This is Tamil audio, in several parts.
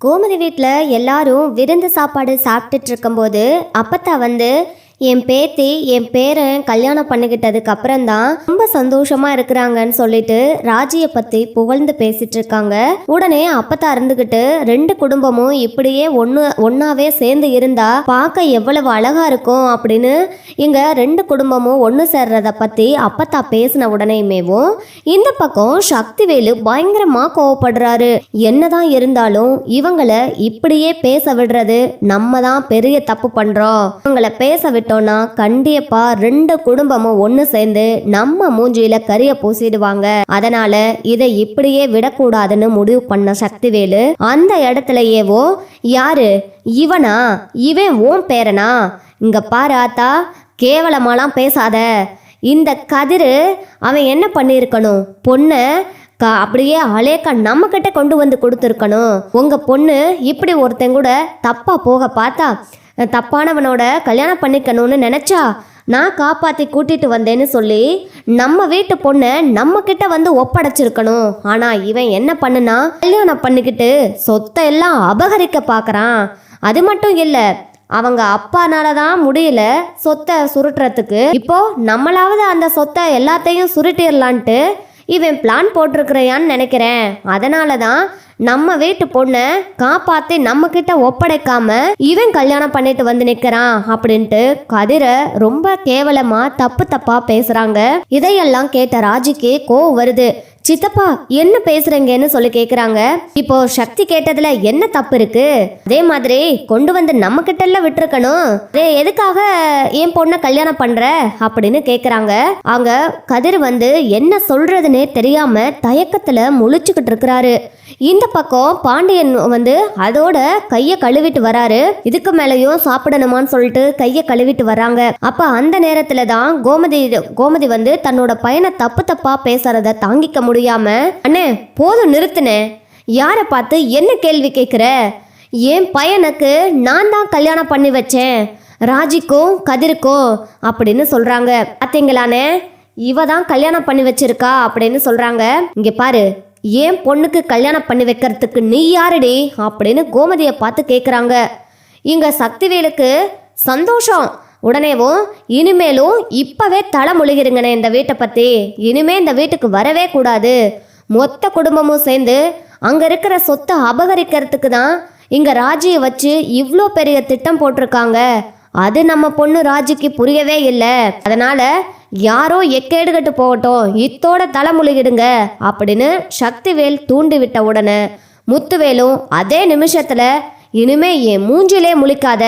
கோமதி வீட்டில் எல்லாரும் விருந்து சாப்பாடு சாப்பிட்டுட்டு இருக்கும்போது அப்பத்தா வந்து என் பேத்தி என் பேரன் கல்யாணம் பண்ணிக்கிட்டதுக்கு அப்புறம்தான் ரொம்ப சந்தோஷமா இருக்கிறாங்கன்னு சொல்லிட்டு ராஜியை பத்தி புகழ்ந்து பேசிட்டு இருக்காங்க. உடனே அப்பத்தா இருந்துகிட்டு ரெண்டு குடும்பமும் இப்படியே ஒன்று ஒன்னாவே சேர்ந்து இருந்தா பார்க்க எவ்வளவு அழகா இருக்கும் அப்படின்னு இங்க ரெண்டு குடும்பமும் ஒன்று சேர்றத பத்தி அப்பத்தா பேசின உடனேமேவும் இந்த பக்கம் சக்திவேலு பயங்கரமா கோவப்படுறாரு. என்னதான் இருந்தாலும் இவங்களை இப்படியே பேச விடுறது நம்ம தான் பெரிய தப்பு பண்றோம். இவங்களை பேச விட்டு விட்டோம்னா கண்டிப்பா ரெண்டு குடும்பமும் ஒன்று சேர்ந்து நம்ம மூஞ்சியில கரிய பூசிடுவாங்க. அதனால இதை இப்படியே விடக்கூடாதுன்னு முடிவு பண்ண சக்திவேலு அந்த இடத்துலயேவோ யாரு? இவனா? இவன் ஓம் பேரனா? இங்க பாரு ஆத்தா கேவலமாலாம் பேசாத. இந்த கதிரு அவன் என்ன பண்ணியிருக்கணும் பொண்ணை க அப்படியே அலேக்கா நம்ம கிட்ட கொண்டு வந்து கொடுத்துருக்கணும். உங்க பொண்ணு இப்படி ஒருத்தன் கூட தப்பா போக பார்த்தா தப்பானவனோட கல்யாணம் பண்ணிக்கணும்னு நினைச்சா நான் காப்பாற்றி கூட்டிட்டு வந்தேன்னு சொல்லி நம்ம வீட்டு பொண்ணை நம்ம கிட்ட வந்து ஒப்படைச்சிருக்கணும். ஆனா இவன் என்ன பண்ணுனா கல்யாணம் பண்ணிக்கிட்டு சொத்தை எல்லாம் அபகரிக்க பார்க்குறான் அது மட்டும் இல்லை அவங்க அப்பானால தான் முடியல சொத்தை சுருட்டுறதுக்கு. இப்போ நம்மளாவது அந்த சொத்தை எல்லாத்தையும் சுருட்டிடலான்ட்டு இவன் பிளான் போட்டிருக்கிறையான்னு நினைக்கிறேன். அதனால தான் நம்ம வீட்டு பொண்ணை காப்பாத்தி நம்ம கிட்ட ஒப்படைக்காம இவன் கல்யாணம் பண்ணிட்டு வந்து நிக்கிறான் அப்படின்ட்டு கதிரை ரொம்ப கேவலமா தப்பு தப்பா பேசுறாங்க. இதையெல்லாம் கேட்ட ராஜிக்கு கோவம் வருது. சித்தப்பா என்ன பேசுறீங்கன்னு சொல்லி கேக்குறாங்க. இப்போ சக்தி கேட்டதுல என்ன தப்பு இருக்கு? அதே மாதிரி கொண்டு வந்து நம்ம கிட்ட எல்லாம் விட்டுருக்கணும் எதுக்காக என் பொண்ணை கல்யாணம் பண்ற? அப்படின்னு கேக்குறாங்க. அங்க கதிர் வந்து என்ன சொல்றதுன்னே தெரியாம தயக்கத்துல முழிச்சுக்கிட்டு இருக்கிறாரு. இந்த பக்கம் பாண்டியன் வந்து அதோட கைய கழுவிட்டு வராரு. இதுக்கு மேலயும் சாப்பிடணுமான்னு சொல்லிட்டு கைய கழுவிட்டு வராங்க அப்ப அந்த நேரத்துல தான் கோமதி கோமதி வந்து தன்னோட பையனை தப்பு தப்பா பேசுறத தாங்கிக்க முடியும். அண்ணே போதும் நிறுத்துனே. யாரை பார்த்து என்ன கேள்வி கேட்குற? என் பையனுக்கு நான் தான் கல்யாணம் பண்ணி வச்சேன். ராஜிக்கும் கதிருக்கும் அப்படின்னு சொல்றாங்க. அத்தைங்களானே இவ தான் கல்யாணம் பண்ணி வச்சிருக்கா அப்படின்னு சொல்றாங்க. இங்க பாரு ஏன் பொண்ணுக்கு கல்யாணம் பண்ணி வைக்கிறதுக்கு நீ யாருடி? அப்படின்னு கோமதியை பார்த்து கேட்குறாங்க இங்க சக்திவேலுக்கு சந்தோஷம். உடனேவும் இனிமேலும் இப்பவே தலை முழுகிருங்கண்ணே இந்த வீட்டை பத்தி. இனிமே இந்த வீட்டுக்கு வரவே கூடாது. மொத்த குடும்பமும் சேர்ந்து அங்க இருக்கிற சொத்தை அபகரிக்கிறதுக்கு தான் இங்க ராஜியை வச்சு இவ்வளோ பெரிய திட்டம் போட்டிருக்காங்க. அது நம்ம பொண்ணு ராஜிக்கு புரியவே இல்லை. அதனால யாரோ எக்கேடுகட்டு போகட்டும் இத்தோட தலை முழுகிடுங்க அப்படின்னு சக்திவேல் தூண்டி விட்ட உடனே முத்துவேலும் அதே நிமிஷத்துல இனிமே என் மூஞ்சிலே முழிக்காத.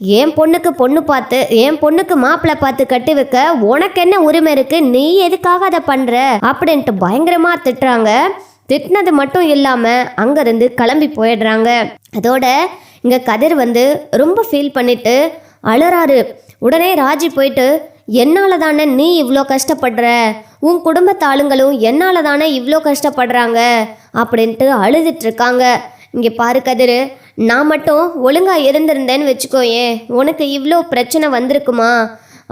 என் பொண்ணுக்கு பொண்ணு பார்த்து என் பொண்ணுக்கு மாப்பிள்ளை பார்த்து கட்டி வைக்க உனக்கு என்ன உரிமை இருக்கு? நீ எதுக்காக அதை பண்ற? அப்படின்ட்டு பயங்கரமா திட்டுறாங்க. திட்டினது மட்டும் இல்லாம அங்கிருந்து கிளம்பி போயிடுறாங்க. அதோட இங்க கதிர் வந்து ரொம்ப ஃபீல் பண்ணிட்டு அழறாரு. உடனே ராஜி போயிட்டு என்னால தானே நீ இவ்வளோ கஷ்டப்படுற? உன் குடும்பத்து ஆளுங்களும் என்னால தானே இவ்வளோ கஷ்டப்படுறாங்க? அப்படின்ட்டு அழுதுட்டு இருக்காங்க. இங்கே பாரு கதிர் நான் மட்டும் ஒழுங்காக இருந்திருந்தேன்னு வச்சுக்கோயே உனக்கு இவ்வளோ பிரச்சனை வந்திருக்குமா?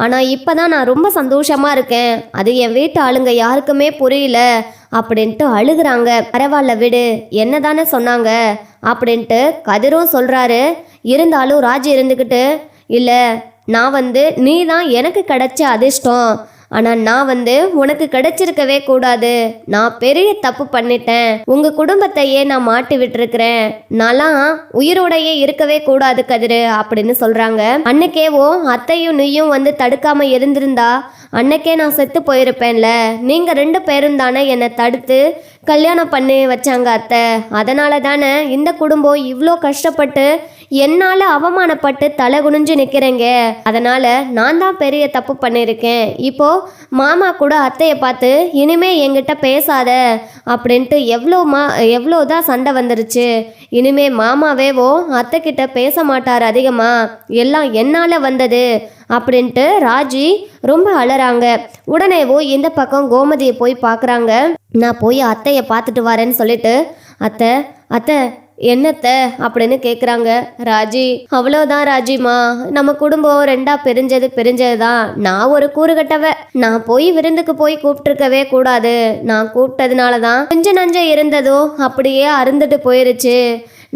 ஆனால் இப்போ தான் நான் ரொம்ப சந்தோஷமாக இருக்கேன். அது என் வீட்டு ஆளுங்க யாருக்குமே புரியல. அப்படின்ட்டு அழுகுறாங்க. பரவாயில்ல விடு. என்ன தானே சொன்னாங்க? அப்படின்ட்டு கதிரும் சொல்கிறாரு இருந்தாலும் ராஜ் இருந்துக்கிட்டு இல்லை நான் வந்து நீ தான் எனக்கு கிடைச்ச அதிர்ஷ்டம். ஆனால் நான் வந்து உனக்கு கிடைச்சிருக்கவே கூடாது. நான் பெரிய தப்பு பண்ணிட்டேன். உங்க குடும்பத்தையே நான் மாட்டி விட்டுருக்கிறேன். நான்லாம் உயிரோடையே இருக்கவே கூடாது கதிரு அப்படின்னு சொல்றாங்க. அன்னைக்கேவோ அத்தையும் நீயும் வந்து தடுக்காம இருந்திருந்தா அன்னைக்கே நான் செத்து போயிருப்பேன்ல. நீங்க ரெண்டு பேரும் தானே என்னை தடுத்து கல்யாணம் பண்ணி வச்சாங்க அத்தை. அதனால தானே இந்த குடும்பம் இவ்வளோ கஷ்டப்பட்டு என்னால் அவமானப்பட்டு தலை குனிஞ்சு நிற்கிறேங்க அதனால நான் தான் பெரிய தப்பு பண்ணியிருக்கேன் இப்போ மாமா கூட அத்தையை பார்த்து இனிமே என்கிட்ட பேசாத. அப்படின்ட்டு எவ்வளோ மா எவ்வளோ தான் சண்டை வந்துருச்சு. இனிமே மாமாவேவோ அத்தை கிட்ட பேச மாட்டார் அதிகமா. எல்லாம் என்னால் வந்தது. அப்படின்ட்டு ராஜி ரொம்ப அழறாங்க உடனேவோ இந்த பக்கம் கோமதியை போய் பார்க்குறாங்க நான் போய் அத்தையை பார்த்துட்டு வரேன்னு சொல்லிட்டு அத்தை அத்தை என்னத்த அப்படின்னு கேட்குறாங்க ராஜி. அவ்வளோதான் ராஜிமா நம்ம குடும்பம் ரெண்டா பிரிஞ்சது பிரிஞ்சது தான் நான் ஒரு கூறுகட்டவ நான் போய் விருந்துக்கு போய் கூப்பிட்டுருக்கவே கூடாது. நான் கூப்பிட்டதுனால தான் கொஞ்சம் நஞ்ச இருந்ததோ அப்படியே அருந்துட்டு போயிருச்சு.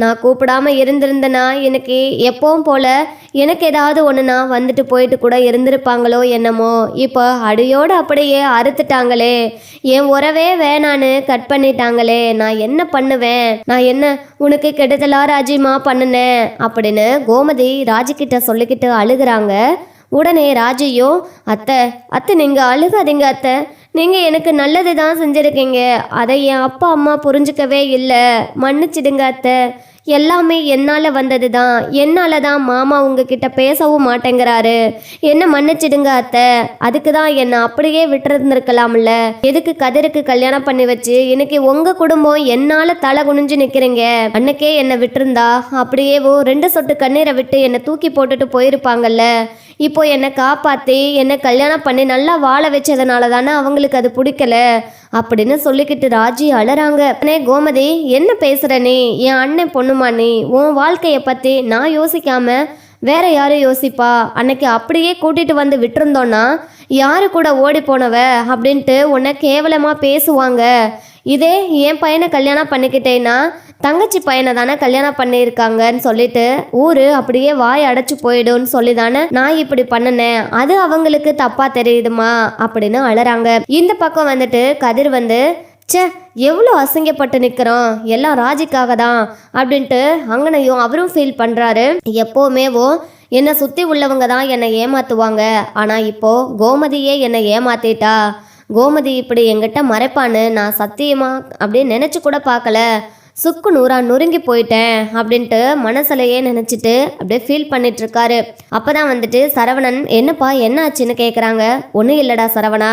நான் கூப்பிடாம இருந்திருந்தனா? எனக்கு எப்பவும் போல எனக்கு ஏதாவது ஒன்றுனா வந்துட்டு போயிட்டு கூட இருந்திருப்பாங்களோ என்னமோ? இப்போ அடியோடு அப்படியே அறுத்துட்டாங்களே. என் உறவே வேணான்னு கட் பண்ணிட்டாங்களே. நான் என்ன பண்ணுவேன்? நான் என்ன உனக்கு கெடுதலா ராஜிமா பண்ணுனேன்? அப்படின்னு கோமதி ராஜிக்கிட்ட சொல்லிக்கிட்டு அழுகிறாங்க. உடனே ராஜியும் அத்தை அத்தை நீங்கள் அழுகாதீங்க அத்தை. நீங்கள் எனக்கு நல்லது தான் செஞ்சுருக்கீங்க. அதை என் அப்பா அம்மா புரிஞ்சுக்கவே இல்லை. மன்னிச்சிடுங்க அத்தை. எல்லாமே என்னால் வந்தது தான் என்னால் தான் மாமா உங்ககிட்ட பேசவும் மாட்டேங்கிறாரு. என்ன மன்னிச்சிடுங்க அத்தை. அதுக்கு தான் என்னை அப்படியே விட்டுருந்துருக்கலாம்ல. எதுக்கு கதிருக்கு கல்யாணம் பண்ணி வச்சு இன்னைக்கு உங்கள் குடும்பம் என்னால் தலை குனிஞ்சு நிற்கிறீங்க அன்னைக்கே என்னை விட்டுருந்தா? அப்படியேவோ ரெண்டு சொட்டு கண்ணீரை விட்டு என்னை தூக்கி போட்டுட்டு போயிருப்பாங்கல்ல. இப்போ என்னை காப்பாற்றி என்னை கல்யாணம் பண்ணி நல்லா வாழ வச்சதுனால தானே அவங்களுக்கு அது பிடிக்கல? அப்படின்னு சொல்லிக்கிட்டு ராஜி அழறாங்க. அண்ணே கோமதி என்ன பேசுறனே? நீ என் அண்ணன் பொண்ணுமா நீ? உன் வாழ்க்கையை பற்றி நான் யோசிக்காம வேற யாரும் யோசிப்பா? அன்னைக்கு அப்படியே கூட்டிட்டு வந்து விட்டுருந்தோன்னா யாரு கூட ஓடி போனவ? அப்படின்ட்டு உன்னை கேவலமாக பேசுவாங்க. இதே என் பையனை கல்யாணம் பண்ணிக்கிட்டேன்னா தங்கச்சி பையனை தானே கல்யாணம் பண்ணியிருக்காங்கன்னு சொல்லிட்டு ஊரு அப்படியே வாய் அடைச்சு போயிடும்னு சொல்லி தானே நான் இப்படி பண்ணினேன். அது அவங்களுக்கு தப்பா தெரியுதுமா? அப்படின்னு அழறாங்க. இந்த பக்கம் வந்துட்டு கதிர் வந்து ச்சே எவ்வளோ அசிங்கப்பட்டு நிற்கிறோம் எல்லாம் ராஜிக்காக தான். அப்படின்ட்டு அங்கனையும் அவரும் ஃபீல் பண்ணுறாரு எப்போவுமேவோ என்னை சுற்றி உள்ளவங்க தான் என்னை ஏமாற்றுவாங்க ஆனால் இப்போது கோமதியே என்னை ஏமாத்திட்டா. கோமதி இப்படி எங்கிட்ட மறைப்பான்னு நான் சத்தியமா அப்படின்னு நினச்சி கூட பார்க்கல. சுக்கு நூறா நொறுங்கி போயிட்டேன் அப்படின்ட்டு மனசுலையே நினச்சிட்டு அப்படியே ஃபீல் பண்ணிட்டு இருக்காரு அப்பதான் வந்துட்டு சரவணன் என்னப்பா என்ன ஆச்சுன்னு கேட்குறாங்க ஒன்றும் இல்லைடா சரவணா.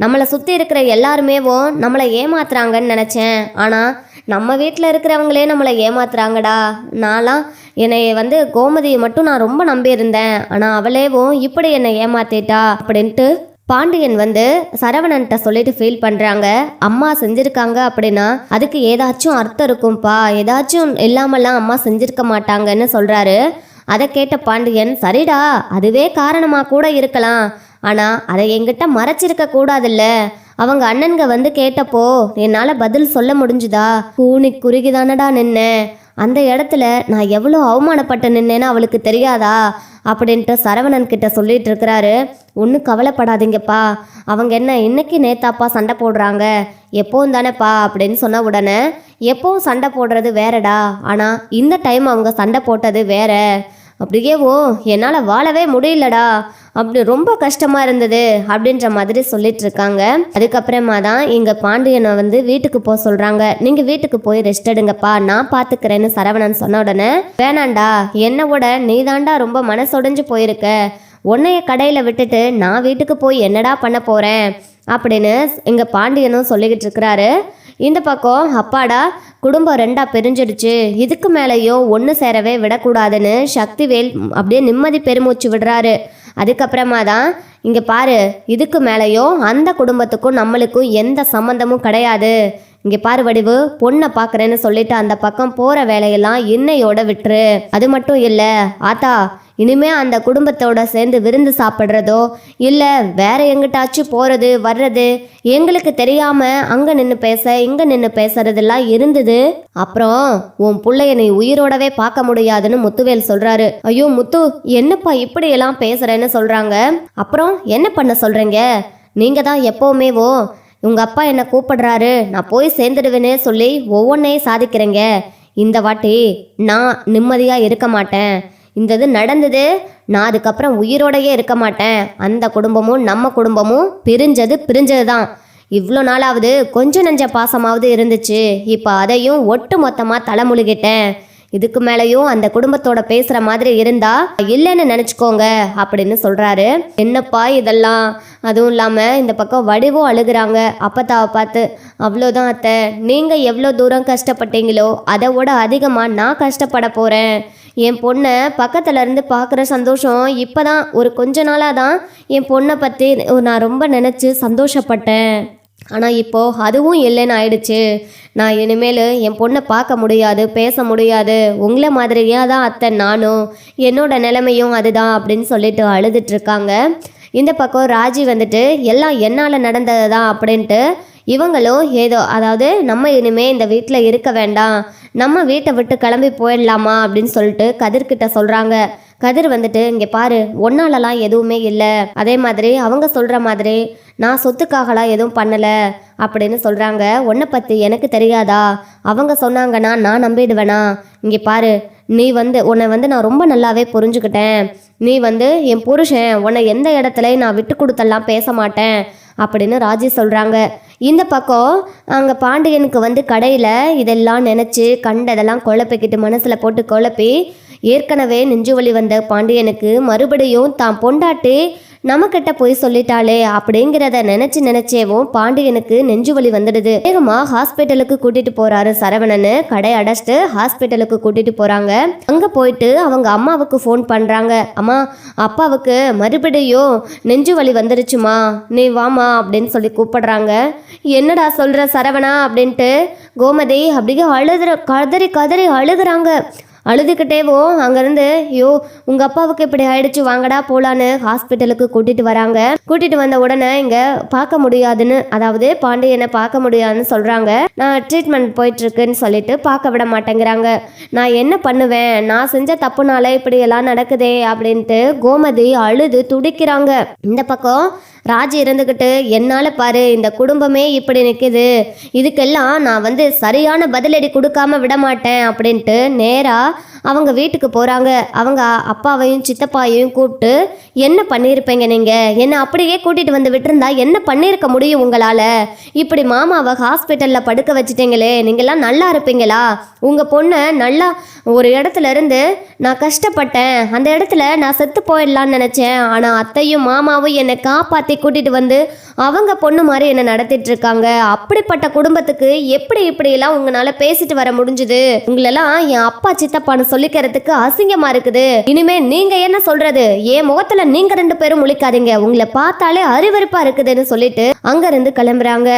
நம்மளை சுற்றி இருக்கிற எல்லாருமேவும் நம்மளை ஏமாத்துறாங்கன்னு நினச்சேன். ஆனால் நம்ம வீட்டில் இருக்கிறவங்களே நம்மளை ஏமாத்துறாங்கடா. நான்லாம் என்னை வந்து கோமதியை மட்டும் நான் ரொம்ப நம்பியிருந்தேன். ஆனால் அவளேவும் இப்படி என்னை ஏமாத்திட்டா அப்படின்ட்டு பாண்டியன் வந்து சரவணன்ட்ட சொல்லிட்டு ஃபீல் பண்ணுறாங்க அம்மா செஞ்சுருக்காங்க அப்படின்னா அதுக்கு ஏதாச்சும் அர்த்தம் இருக்கும்ப்பா ஏதாச்சும் இல்லாமலாம் அம்மா செஞ்சிருக்க மாட்டாங்கன்னு சொல்கிறாரு அதை கேட்ட பாண்டியன் சரிடா அதுவே காரணமாக கூட இருக்கலாம். ஆனால் அதை என்கிட்ட மறைச்சிருக்க கூடாதுல்ல. அவங்க அண்ணன்க வந்து கேட்டப்போ என்னால் பதில் சொல்ல முடிஞ்சுதா? கூனி குறுகிதானடா நின்னேன் அந்த இடத்துல நான் எவ்வளோ அவமானப்பட்டு நின்னேன்னு அவளுக்கு தெரியாதா? அப்படின்ட்டு சரவணன் கிட்ட சொல்லிட்டு இருக்கிறாரு. ஒன்றும் கவலைப்படாதீங்கப்பா. அவங்க என்ன இன்னைக்கு நேத்தாப்பா சண்டை போடுறாங்க? எப்போவும் தானேப்பா அப்படின்னு சொன்ன உடனே எப்போவும் சண்டை போடுறது வேறடா. ஆனால் இந்த டைம் அவங்க சண்டை போட்டது வேற. அப்படியே ஓ என்னால் வாழவே முடியலடா. அப்படி ரொம்ப கஷ்டமாக இருந்தது அப்படின்ற மாதிரி சொல்லிட்டு இருக்காங்க. அதுக்கப்புறமா தான் இங்கே பாண்டியனை வந்து வீட்டுக்கு போக சொல்கிறாங்க நீங்கள் வீட்டுக்கு போய் ரெஸ்ட் எடுங்கப்பா. நான் பார்த்துக்கிறேன்னு சரவணன் சொன்ன உடனே வேணாண்டா. என்னை விட நீ தாண்டா ரொம்ப மனசொடைஞ்சு போயிருக்க. உன்னைய கடையில் விட்டுட்டு நான் வீட்டுக்கு போய் என்னடா பண்ண போகிறேன் அப்படின்னு இங்கே பாண்டியனும் சொல்லிக்கிட்டு இருக்கிறாரு. இந்த பக்கம் அப்பாடா குடும்பம் ரெண்டா பிரிஞ்சிடுச்சு. இதுக்கு மேலேயோ ஒன்று சேரவே விடக்கூடாதுன்னு சக்திவேல் அப்படியே நிம்மதி பெருமூச்சு விடுறாரு. அதுக்கப்புறமா தான் இங்கே பாரு இதுக்கு மேலேயோ அந்த குடும்பத்துக்கும் நம்மளுக்கும் எந்த சம்மந்தமும் கிடையாது. இங்கே பாரு வடிவு பொண்ணை பார்க்குறேன்னு சொல்லிட்டு அந்த பக்கம் போகிற வேலையெல்லாம் இன்னையோட விட்டுரு. அது மட்டும் இல்லை ஆத்தா இனிமே அந்த குடும்பத்தோட சேர்ந்து விருந்து சாப்பிட்றதோ இல்லை வேற எங்கிட்டாச்சும் போகிறது வர்றது எங்களுக்கு தெரியாம அங்கே நின்று பேச இங்கே நின்று பேசுறதெல்லாம் இருந்தது? அப்புறம் உன் பிள்ளைய நீ உயிரோடவே பார்க்க முடியாதுன்னு முத்துவேல் சொல்றாரு. ஐயோ முத்து என்னப்பா இப்படியெல்லாம் பேசுறேன்னு சொல்றாங்க? அப்புறம் என்ன பண்ண சொல்றீங்க? நீங்க தான் எப்பவுமேவோ உங்க அப்பா என்ன கூப்பிடுறாரு. நான் போய் சேர்ந்துடுவேனே சொல்லி ஒவ்வொன்றையும் சாதிக்கிறேங்க. இந்த வாட்டி நான் நிம்மதியா இருக்க மாட்டேன். இந்த இது நடந்தது. நான் அதுக்கப்புறம் உயிரோடையே இருக்க மாட்டேன். அந்த குடும்பமும் நம்ம குடும்பமும் பிரிஞ்சது பிரிஞ்சது தான் இவ்வளோ நாளாவது கொஞ்சம் நஞ்ச பாசமாவது இருந்துச்சு. இப்போ அதையும் ஒட்டு மொத்தமாக தலைமுழுகிட்டேன் இதுக்கு மேலேயும் அந்த குடும்பத்தோட பேசுகிற மாதிரி இருந்தா இல்லைன்னு நினச்சிக்கோங்க அப்படின்னு சொல்கிறாரு என்னப்பா இதெல்லாம்? அதுவும் இல்லாமல் இந்த பக்கம் வடிவும் அழுகுறாங்க. அப்பத்தாவை பார்த்து அவ்வளோதான் அத்தை. நீங்கள் எவ்வளோ தூரம் கஷ்டப்பட்டீங்களோ அதை விட அதிகமாக நான் கஷ்டப்பட போகிறேன் என் பொண்ணை பக்கத்துல இருந்து பார்க்குற சந்தோஷம் இப்போ தான் ஒரு கொஞ்ச நாளாக தான் என் பொண்ணை பற்றி நான் ரொம்ப நினச்சி சந்தோஷப்பட்டேன். ஆனால் இப்போது அதுவும் இல்லைன்னு ஆயிடுச்சு. நான் இனிமேல் என் பொண்ணை பார்க்க முடியாது பேச முடியாது. உங்களை மாதிரியே தான் அத்தை நானும். என்னோட நிலைமையும் அதுதான் அப்படின்னு சொல்லிட்டு அழுதுட்டுருக்காங்க இந்த பக்கம் ராஜி வந்துட்டு எல்லாம் என்னால் நடந்தது தான் அப்படின்ட்டு இவங்களும் ஏதோ அதாவது நம்ம இனிமே இந்த வீட்டில் இருக்க வேண்டாம். நம்ம வீட்டை விட்டு கிளம்பி போயிடலாமா அப்படின்னு சொல்லிட்டு கதிர்கிட்ட சொல்கிறாங்க கதிர் வந்துட்டு இங்கே பாரு ஒன்னாலலாம் எதுவுமே இல்லை. அதே மாதிரி அவங்க சொல்கிற மாதிரி நான் சொத்துக்காகலாம் எதுவும் பண்ணலை. அப்படின்னு சொல்கிறாங்க உன்னை பற்றி எனக்கு தெரியாதா? அவங்க சொன்னாங்கன்னா நான் நம்பிடுவேனா? இங்கே பாரு நீ வந்து உன்னை வந்து நான் ரொம்ப நல்லாவே புரிஞ்சுக்கிட்டேன். நீ வந்து என் புருஷன் உன்னை எந்த இடத்துலையும் நான் விட்டு கொடுத்தெல்லாம் பேச மாட்டேன். அப்படின்னு ராஜி சொல்கிறாங்க இந்த பக்கம் அங்கே பாண்டியனுக்கு வந்து கடையில் இதெல்லாம் நினச்சி கண்டதெல்லாம் குழப்பிக்கிட்டு மனசில் போட்டு குழப்பி ஏற்கனவே நெஞ்சுவலி வந்த பாண்டியனுக்கு மறுபடியும் தான் பொண்டாட்டி நம்மக்கிட்ட போய் சொல்லிட்டாளே அப்படிங்கிறத நினைச்சு நினைச்சேவும் பாண்டியனுக்கு நெஞ்சு வலி வந்துடுது. வேகமா ஹாஸ்பிட்டலுக்கு கூட்டிட்டு போறாரு சரவணனு கடை அடைச்சிட்டு ஹாஸ்பிட்டலுக்கு கூட்டிட்டு போறாங்க. அங்க போயிட்டு அவங்க அம்மாவுக்கு ஃபோன் பண்றாங்க. அம்மா அப்பாவுக்கு மறுபடியும் நெஞ்சு வலி வந்துருச்சுமா? நீ வாமா அப்படின்னு சொல்லி கூப்பிடுறாங்க. என்னடா சொல்ற சரவணா? அப்படின்ட்டு கோமதி அப்படியே அழுதுற கதறி கதறி அழுகுறாங்க. அழுதுகிட்டேவோ அங்கேருந்து ஐயோ உங்கள் அப்பாவுக்கு இப்படி ஆயிடுச்சு வாங்கடா போலான்னு ஹாஸ்பிட்டலுக்கு கூட்டிகிட்டு வராங்க. கூட்டிகிட்டு வந்த உடனே இங்கே பார்க்க முடியாதுன்னு அதாவது பாண்டியனை பார்க்க முடியாதுன்னு சொல்கிறாங்க நான் ட்ரீட்மெண்ட் போயிட்டுருக்குன்னு சொல்லிட்டு பார்க்க விட மாட்டேங்கிறாங்க. நான் என்ன பண்ணுவேன்? நான் செஞ்ச தப்புனால இப்படி எல்லாம் நடக்குதே அப்படின்ட்டு கோமதி அழுது துடிக்கிறாங்க. இந்த பக்கம் ராஜ் இருந்துக்கிட்டு என்னால் பாரு இந்த குடும்பமே இப்படி நிற்கிது இதுக்கெல்லாம் நான் வந்து சரியான பதிலடி கொடுக்காம விட மாட்டேன் அப்படின்ட்டு நேராக அவங்க வீட்டுக்கு போகிறாங்க அவங்க அப்பாவையும் சித்தப்பாயையும் கூப்பிட்டு என்ன பண்ணியிருப்பீங்க நீங்கள் என்னை அப்படியே கூட்டிகிட்டு வந்து விட்டுருந்தா என்ன பண்ணியிருக்க முடியும் உங்களால்? இப்படி மாமாவை ஹாஸ்பிட்டலில் படுக்க வச்சிட்டீங்களே நீங்கள்லாம் நல்லா இருப்பீங்களா? உங்கள் பொண்ணை நல்லா ஒரு இடத்துல இருந்து நான் கஷ்டப்பட்டேன். அந்த இடத்துல நான் செத்து போயிடலான்னு நினச்சேன். ஆனால் அத்தையும் மாமாவும் என்னை காப்பாற்றி கூட்டிகிட்டு வந்து அவங்க பொண்ணு மாதிரி என்னை நடத்திட்டு இருக்காங்க? அப்படிப்பட்ட குடும்பத்துக்கு எப்படி இப்படியெல்லாம் உங்களால் பேசிட்டு வர முடிஞ்சுது? உங்களெல்லாம் என் அப்பா சித்தப்பான்னு சொல்லிக்கிறதுக்கு அசிங்கமா இருக்குது. இனிமே நீங்க என்ன சொல்றது? என் முகத்துல நீங்க ரெண்டு பேரும் முழிக்காதீங்க. உங்களை பார்த்தாலே அறிவறுப்பா இருக்குதுன்னு சொல்லிட்டு அங்க இருந்து கிளம்புறாங்க.